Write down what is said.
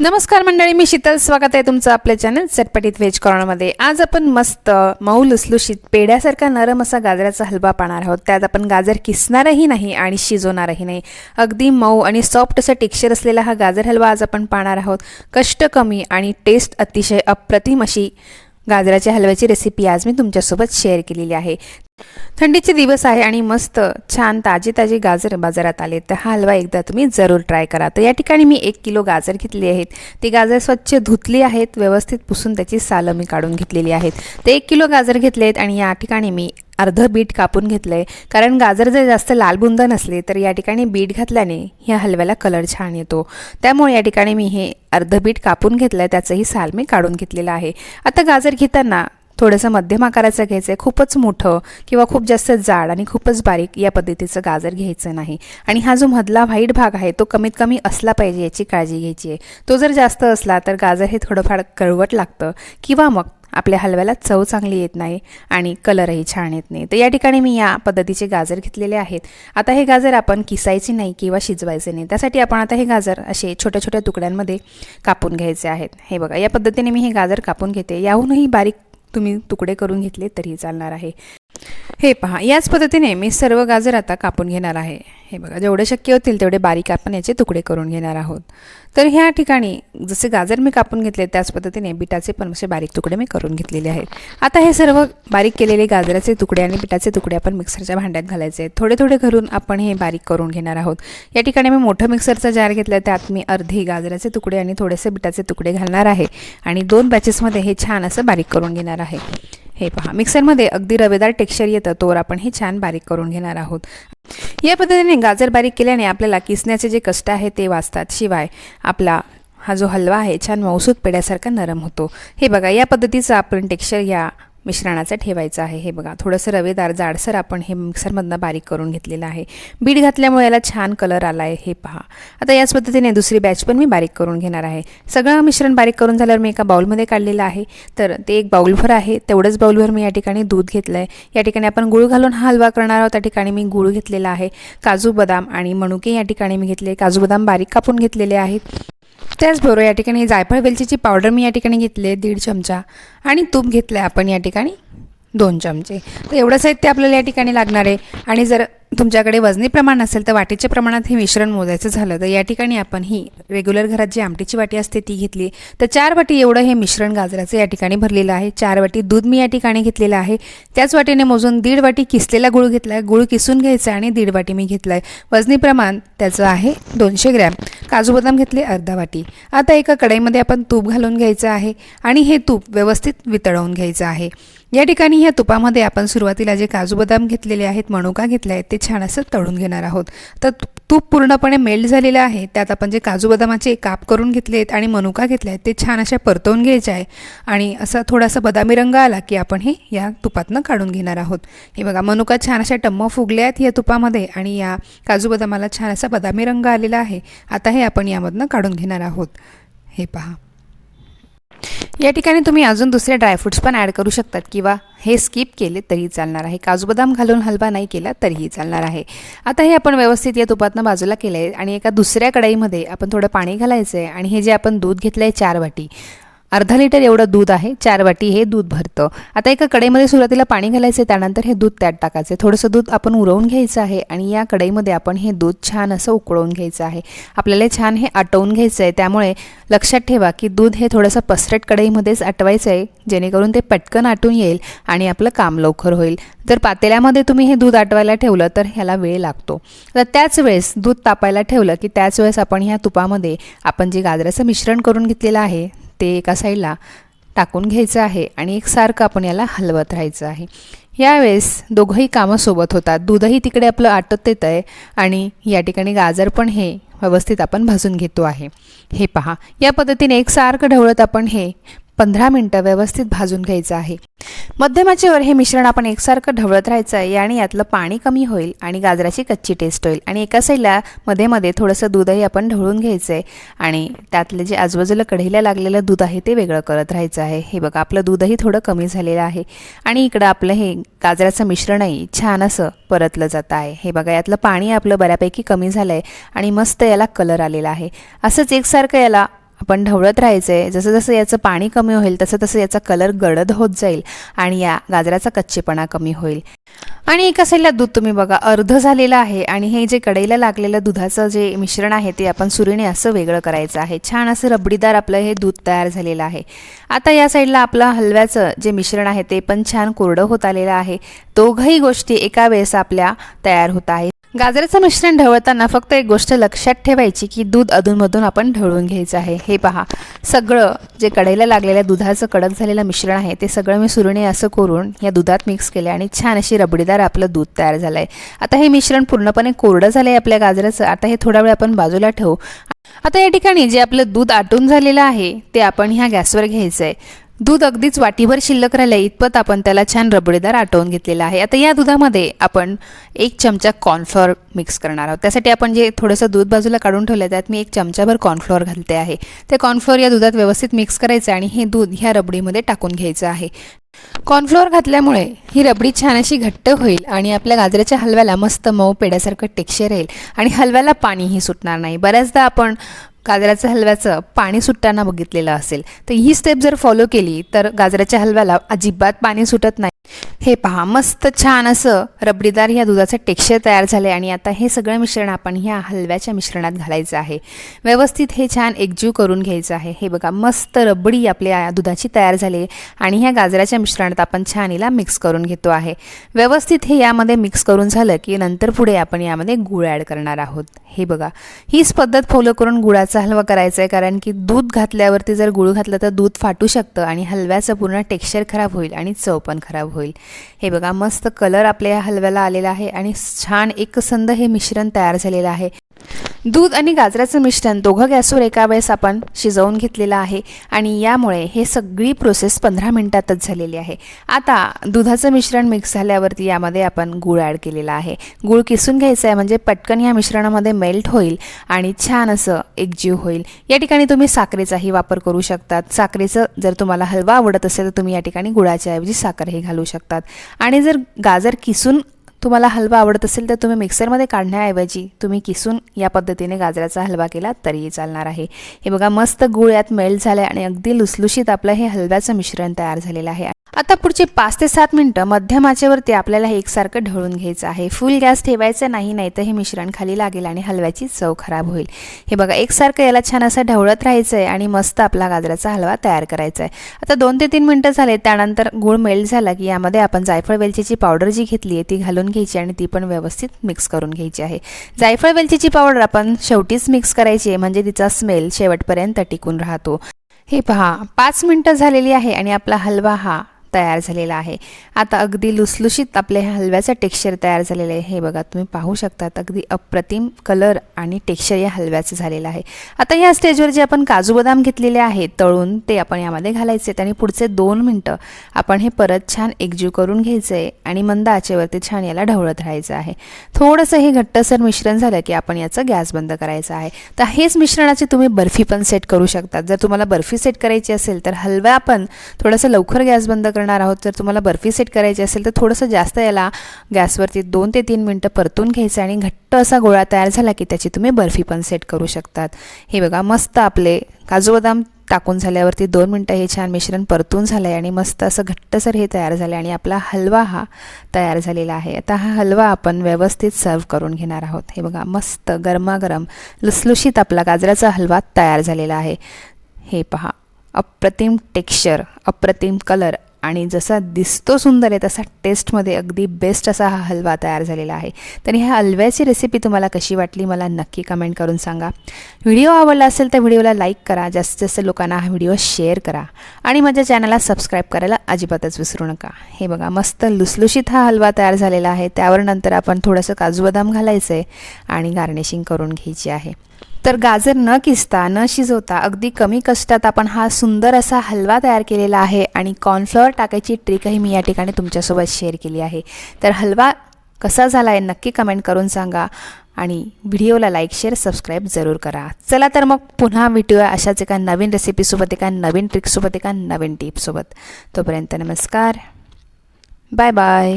नमस्कार मंडळी मी शीतल. स्वागत आहे तुमचं आपल्या चॅनल चटपटीत व्हेज कॉर्नरमध्ये आज आपण मस्त मऊ लुसलुशीत पेढ्यासारखा नरम असा गाजराचा हलवा पाहणार आहोत. त्यात आपण गाजर किसणारही नाही आणि शिजवणारही नाही. अगदी मऊ आणि सॉफ्ट असा टेक्स्चर असलेला हा गाजर हलवा आज आपण पाहणार आहोत. कष्ट कमी आणि टेस्ट अतिशय अप्रतिम अशी गाजराच्या हलव्याची रेसिपी आज मी तुमच्यासोबत शेअर केलेली आहे. थंडीचे दिवस आहे आणि मस्त छान ताजे ताजे गाजर बाजारात आले. तर हा हलवा एकदा तुम्ही जरूर ट्राय करा. तर या ठिकाणी मी एक किलो गाजर घेतली आहेत. ती गाजर स्वच्छ धुतली आहेत व्यवस्थित पुसून त्याची सालं मी काढून घेतलेली आहेत. ते एक किलो गाजर घेतले आहेत आणि या ठिकाणी मी अर्धं बीट कापून घेतलं आहे कारण गाजर जर जास्त लालबुंद नसले तर या ठिकाणी बीट घातल्याने ह्या हलव्याला कलर छान येतो. त्यामुळे या ठिकाणी मी हे अर्धं बीट कापून घेतलं आहे त्याचंही साल मी काढून घेतलेलं आहे. आता गाजर घेताना थोडंसं मध्यम आकाराचं घ्यायचं आहे खूपच मोठं किंवा खूप जास्त जाड आणि खूपच बारीक या पद्धतीचं गाजर घ्यायचं नाही. आणि हा जो मधला व्हाईट भाग आहे तो कमीत कमी असला पाहिजे याची काळजी घ्यायची आहे. तो जर जास्त असला तर गाजर हे थोडंफार कळवट लागतं किंवा मग आपल्या हलव्याला चव चांगली येत नाही आणि कलरही छान येत नाही. तर या ठिकाणी मी या पद्धतीचे गाजर घेतलेले आहेत. आता हे गाजर आपण किसायचे नाही किंवा शिजवायचे नाही. त्यासाठी आपण आता हे गाजर असे छोट्या छोट्या तुकड्यांमध्ये कापून घ्यायचे आहेत. हे बघा या पद्धतीने मी हे गाजर कापून घेते. याहूनही बारीक तुम्ही तुकडे करून घेतले तरी चालणार आहे. हे पहा याच पद्धतीने मी सर्व गाजर आता कापून घेणार आहे. हे बघा जेवढे शक्य होतील तेवढे बारीक आपण याचे तुकडे करून घेणार आहोत. तर ह्या ठिकाणी जसे गाजर मी कापून घेतले त्याच पद्धतीने बिटाचे पण असे बारीक तुकडे मी करून घेतलेले आहेत. आता हे सर्व बारीक केलेले गाजराचे तुकडे आणि बिटाचे तुकडे आपण मिक्सरच्या भांड्यात घालायचे. आहेत थोडे थोडे घरून आपण हे बारीक करून घेणार आहोत. या ठिकाणी मी मोठं मिक्सरचा जार घेतला त्यात मी अर्धे गाजराचे तुकडे आणि थोडेसे बिटाचे तुकडे घालणार आहे. आणि दोन बॅचेसमध्ये हे छान असं बारीक करून घेणार आहे. हे पहा मिक्सरमध्ये अगदी रवेदार टेक्स्चर येतं तोवर आपण हे छान बारीक करून घेणार आहोत. या पद्धतीने गाजर बारीक केल्याने आपल्याला किसण्याचे जे कष्ट आहे ते वाचतात. शिवाय आपला हा जो हलवा आहे छान मौसूद पेड्यासारखा नरम होतो. हे बघा या पद्धतीचं आपण टेक्स्चर या मिश्रणाचं ठेवायचं आहे. हे बघा थोडंसं रवेदार जाडसर आपण हे मिक्सरमधनं बारीक करून घेतलेलं आहे. बीट घातल्यामुळे याला छान कलर आला आहे हे पहा. आता याच पद्धतीने दुसरी बॅच पण मी बारीक करून घेणार आहे. सगळं मिश्रण बारीक करून झाल्यावर मी एका बाउलमध्ये काढलेलं आहे. तर ते एक बाउलभर आहे. तेवढंच बाउलभर मी या ठिकाणी दूध घेतलं आहे या ठिकाणी आपण गुळ घालून हा हलवा करणार आहोत. त्या ठिकाणी मी गुळ घेतलेला आहे. काजू बदाम आणि मणुके या ठिकाणी मी घेतले. काजू बदाम बारीक कापून घेतलेले आहेत. त्याचबरोबर या ठिकाणी. जायफळ वेलचीची पावडर मी या ठिकाणी घेतली आहे दीड चमचा. आणि तूप घेतलं आहे आपण या ठिकाणी. दोन चमचे. तर एवढं साहित्य आपल्याला या ठिकाणी लागणार आहे. आणि जर तुमच्याकडे वजनी प्रमाण असेल तर वाटीच्या प्रमाणात हे मिश्रण मोजायचं झालं. तर या ठिकाणी आपण ही रेग्युलर घरात जी आमटीची वाटी असते ती घेतली. तर चार वाटी एवढं हे मिश्रण गाजराचं या ठिकाणी भरलेलं आहे. चार वाटी दूध मी या ठिकाणी घेतलेलं आहे. त्याच वाटीने मोजून दीड वाटी किसलेला गुळ घेतला आहे गुळ किसून घ्यायचा आणि दीड वाटी मी घेतला आहे वजनी प्रमाण त्याचं आहे दोनशे ग्रॅम. काजू बदाम घेतले अर्धा वाटी. आता एका कढईमध्ये आपण तूप घालून घ्यायचं आहे. आणि हे तूप व्यवस्थित वितळवून घ्यायचं आहे. या ठिकाणी ह्या तुपामध्ये आपण सुरुवातीला जे काजू बदाम घेतलेले आहेत मणुका घेतले आहेत ते छान असं तळून घेणार आहोत. तर तूप पूर्णपणे मेल्ट झालेलं आहे. त्यात आपण जे काजू बदामाचे काप करून घेतले आहेत आणि मनुका घेतले आहेत ते छान अशा परतवून घ्यायचे आहे. आणि असा थोडासा बदामी रंग आला की आपण हे या तुपातनं काढून घेणार आहोत. हे बघा मनुका छान अशा टम्म फुगल्या आहेत या तुपामध्ये आणि या काजू बदामाला छान असा बदामी रंग आलेला आहे. आता हे आपण यामधनं काढून घेणार आहोत. हे पहा. या ठिकाणी तुम्ही अजून दुसरे ड्रायफ्रूट्स पण ॲड करू शकतात किंवा हे स्किप केले तरीही चालणार आहे. काजू बदाम घालून हलवा नाही केला तरीही चालणार आहे. आता हे आपण व्यवस्थित या तुपातनं बाजूला केलं आहे आणि एका दुसऱ्या कढईमध्ये आपण थोडं पाणी घालायचं आहे आणि हे जे आपण दूध घेतलं आहे चार वाटी अर्धा लिटर एवढं दूध आहे चार वाटी हे दूध भरतं. आता एका कढईमध्ये सुरुवातीला पाणी घालायचं त्यानंतर हे दूध त्यात टाकायचं थोडंसं दूध आपण उरवून घ्यायचं आहे आणि या कढईमध्ये आपण हे दूध छान असं उकळवून घ्यायचं आहे. आपल्याला छान हे आटवून घ्यायचं आहे त्यामुळे लक्षात ठेवा की दूध हे थोडंसं पसरट कढईमध्येच आटवायचं आहे जेणेकरून ते पटकन आटून येईल आणि आपलं काम लवकर होईल. जर पातेल्यामध्ये तुम्ही हे दूध आटवायला ठेवलं तर ह्याला वेळ लागतो. तर त्याच वेळेस दूध तापायला ठेवलं की त्याच वेळेस आपण ह्या तुपामध्ये आपण जे गाजराचं मिश्रण करून घेतलेलं आहे ते एका साईडला टाकून घ्यायचं आहे आणि एकसारखं आपण याला हलवत राहायचं आहे. यावेळेस दोघंही कामं सोबत होतात. दूधही तिकडे आपलं आटत येतं आहे आणि या ठिकाणी गाजर पण हे व्यवस्थित आपण भाजून घेतो आहे. हे पहा. या पद्धतीने एकसारखं ढवळत आपण हे पंधरा मिनटं व्यवस्थित भाजून घ्यायचं आहे. मध्यमाचेवर हे मिश्रण आपण एकसारखं ढवळत राहायचं आहे आणि यातलं पाणी कमी होईल आणि गाजराची कच्ची टेस्ट होईल. आणि एका साईडला मध्ये मध्ये थोडंसं दूधही आपण ढवळून घ्यायचं आहे आणि त्यातलं जे आजूबाजूला कढईला लागलेलं दूध आहे ते वेगळं करत राहायचं आहे. हे बघा आपलं दूधही थोडं कमी झालेलं आहे. आणि इकडं आपलं हे गाजराचं मिश्रणही छान असं परतलं जातं आहे. हे बघा यातलं पाणी आपलं बऱ्यापैकी कमी झालं आहे आणि मस्त याला कलर आलेला आहे. असंच एकसारखं याला आपण ढवळत राहायचं आहे जसं जसं याचं पाणी कमी होईल तसं तसं याचा कलर गडद होत जाईल आणि या गाजराचा कच्चेपणा कमी होईल. आणि एका साईडला दूध तुम्ही बघा अर्ध झालेलं आहे आणि हे जे कढईला लागलेलं दुधाचं जे मिश्रण आहे ते आपण सुरीने असं वेगळं करायचं आहे. छान असं रबडीदार आपलं हे दूध तयार झालेलं आहे. आता या साईडला आपलं हलव्याचं जे मिश्रण आहे ते पण छान कोरडं होत आलेलं आहे. दोघंही गोष्टी एका वेळेस आपल्या तयार होत आहे गाजराचं मिश्रण ढवळताना फक्त एक गोष्ट लक्षात ठेवायची की दूध अधूनमधून आपण ढवळून घ्यायचं आहे. हे पहा. सगळं जे कढईला लागलेल्या दुधाचं कडक झालेलं मिश्रण आहे ते सगळं मी सुरणे असं करून या दुधात मिक्स केले आणि छान अशी रबडीदार आपलं दूध तयार झालं आहे आता हे मिश्रण पूर्णपणे कोरडं झालं आहे आपल्या गाजराचं. आता हे थोडा वेळ आपण बाजूला ठेवू. आता या ठिकाणी जे आपलं दूध आटून झालेलं आहे ते आपण ह्या गॅसवर घ्यायचं आहे दूध अगदीच वाटीभर शिल्लक राहिलं इतपत आपण त्याला छान रबडीदार आटवून घेतलेलं आहे. आता या दुधामध्ये आपण एक चमचा कॉर्नफ्लॉर मिक्स करणार आहोत. त्यासाठी आपण जे थोडंसं दूध बाजूला काढून ठेवलं त्यात मी एक चमचाभर कॉर्नफ्लॉर घालते आहे. ते कॉर्नफ्लॉर या दुधात व्यवस्थित मिक्स करायचं आणि हे दूध ह्या रबडीमध्ये टाकून घ्यायचं आहे. कॉर्नफ्लोअर घातल्यामुळे ही रबडी छान अशी घट्ट होईल आणि आपल्या गाजराच्या हलव्याला मस्त मऊ पेड्यासारखं टेक्स्चर येईल आणि हलव्याला पाणीही सुटणार नाही. बऱ्याचदा आपण गाजराच्या हलव्याचं पाणी सुटताना बघितलेलं असेल. तर ही स्टेप जर फॉलो केली तर गाजराच्या हलव्याला अजिबात पाणी सुटत नाही. हे पहा मस्त छान असं रबडीदार ह्या दुधाचं टेक्स्चर तयार झालं आहे आणि आता हे सगळं मिश्रण आपण ह्या हलव्याच्या मिश्रणात घालायचं आहे. व्यवस्थित हे छान एकजीव करून घ्यायचं आहे. हे बघा मस्त रबडी आपल्या दुधाची तयार झाली आहे आणि ह्या गाजराच्या मिश्रणात आपण छान हिला मिक्स करून घेतो आहे. व्यवस्थित हे यामध्ये मिक्स करून झालं की नंतर पुढे आपण यामध्ये गुळ ॲड करणार आहोत. हे बघा हीच पद्धत फॉलो करून गुळाचा हलवा करायचा आहे कारण की दूध घातल्यावरती जर गुळ घातलं तर दूध फाटू शकतं आणि हलव्याचं पूर्ण टेक्स्चर खराब होईल आणि चव पण खराब होईल. होईल. हे बघा मस्त कलर आपल्या या हलव्याला आलेला आहे आणि छान एकसंद हे मिश्रण तयार झालेलं आहे. दूध आणि गाजराचं मिश्रण दोघं गॅसवर एका वेळेस आपण शिजवून घेतलेलं आहे आणि यामुळे हे सगळी प्रोसेस पंधरा मिनिटातच झालेली आहे. आता दुधाचं मिश्रण मिक्स झाल्यावरती यामध्ये आपण गूळ ॲड केलेला आहे. गूळ किसून घ्यायचं आहे म्हणजे पटकन या मिश्रणामध्ये मेल्ट होईल आणि छान असं एकजीव होईल. या ठिकाणी तुम्ही साखरेचाही वापर करू शकतात. साखरेचं जर तुम्हाला हलवा आवडत असेल तर तुम्ही या ठिकाणी गुळाच्या ऐवजी साखरही घालू शकतात. आणि जर गाजर किसून तुम्हाला हलवा आवडत असेल तर तुम्ही मिक्सरमध्ये काढण्याऐवजी तुम्ही किसून या पद्धतीने गाजराचा हलवा केला तरीही चालणार आहे. हे बघा मस्त गुळ यात मेल्ट झालं आहे आणि अगदी लुसलुशीत आपलं हे हलव्याचं मिश्रण तयार झालेलं आहे. आता पुढचे पाच ते सात मिनटं मध्यम आचेवरती आपल्याला हे एकसारखं ढवळून घ्यायचं आहे. फुल गॅस ठेवायचं नाही नाही तर हे मिश्रण खाली लागेल आणि हलव्याची चव खराब होईल. हे बघा एकसारखं याला छान असं ढवळत राहायचं आहे आणि मस्त आपला गाजराचा हलवा तयार करायचा आहे आता दोन ते तीन मिनटं झाले त्यानंतर गुळ मेल्ट झाला की यामध्ये आपण जायफळ वेलचीची पावडर जी घेतली आहे ती घालून घ्यायची आणि ती पण व्यवस्थित मिक्स करून घ्यायची आहे. जायफळ वेलचीची पावडर आपण शेवटीच मिक्स करायची आहे म्हणजे तिचा स्मेल शेवटपर्यंत टिकून राहतो. हे पहा पाच मिनटं झालेली आहे आणि आपला हलवा हा तयार झालेला आहे. आता अगदी लुसलुशीत आपल्या ह्या हलव्याचं टेक्स्चर तयार झालेलं आहे. हे बघा तुम्ही पाहू शकतात अगदी अप्रतिम कलर आणि टेक्स्चर या हलव्याचं झालेलं आहे. आता या स्टेजवर जे आपण काजू बदाम घेतलेले आहेत तळून ते आपण यामध्ये घालायचे आहेत आणि पुढचे दोन मिनटं आपण हे परत छान एकजीव करून घ्यायचं आहे आणि मंद आचेवरती छान याला ढवळत राहायचं आहे. थोडंसं हे घट्टसर मिश्रण झालं की आपण याचं गॅस बंद करायचं आहे. तर हेच मिश्रणाची तुम्ही बर्फी पण सेट करू शकता जर तुम्हाला बर्फी सेट करायची असेल तर हलवा आपण थोडंसं लवकर गॅस बंद करणार आहोत. जर तुम्हाला बर्फी सेट करायची असेल तर थोडंसं जास्त याला गॅसवरती दोन ते तीन मिनटं परतून घ्यायचं आणि घट्ट असा गोळा तयार झाला की त्याची तुम्ही बर्फी पण सेट करू शकतात. हे बघा मस्त आपले काजू बदाम टाकून झाल्यावरती दोन मिनटं हे छान मिश्रण परतून झालं आहे आणि मस्त असं घट्टसर हे तयार झालं आहे आणि आपला हलवा हा तयार झालेला आहे. आता हा हलवा आपण व्यवस्थित सर्व करून घेणार आहोत. हे बघा मस्त गरमागरम लुसलुशीत आपला गाजराचा हलवा तयार झालेला आहे. हे पहा अप्रतिम टेक्स्चर अप्रतिम कलर आणि जसा दिसतो सुंदर आहे तसा टेस्टमध्ये अगदी बेस्ट असा हा हलवा तयार झालेला आहे. तर ह्या हलव्याची रेसिपी तुम्हाला कशी वाटली मला नक्की कमेंट करून सांगा. व्हिडिओ आवडला असेल तर व्हिडिओला लाईक करा जास्तीत जास्त लोकांना हा व्हिडिओ शेअर करा. आणि माझ्या चॅनलला सबस्क्राईब करायला अजिबातच विसरू नका. हे बघा मस्त लुसलुशीत हा हलवा तयार झालेला आहे. त्यावर नंतर आपण थोडंसं काजू बदाम घालायचं आहे आणि गार्निशिंग करून घ्यायची आहे. तर गाजर न किसता न शिजवता अगदी कमी कष्टात आपण हा सुंदर असा हलवा तयार केलेला आहे आणि कॉर्नफ्लॉवर टाकायची ट्रिकही मी या ठिकाणी तुमच्यासोबत शेअर केली आहे. तर हलवा कसा झाला आहे नक्की कमेंट करून सांगा आणि व्हिडिओला लाईक शेअर सबस्क्राईब जरूर करा. चला तर मग पुन्हा भेटूया अशाच एका नवीन रेसिपीसोबत एका नवीन ट्रिकसोबत एका नवीन टिपसोबत तोपर्यंत नमस्कार. Bye bye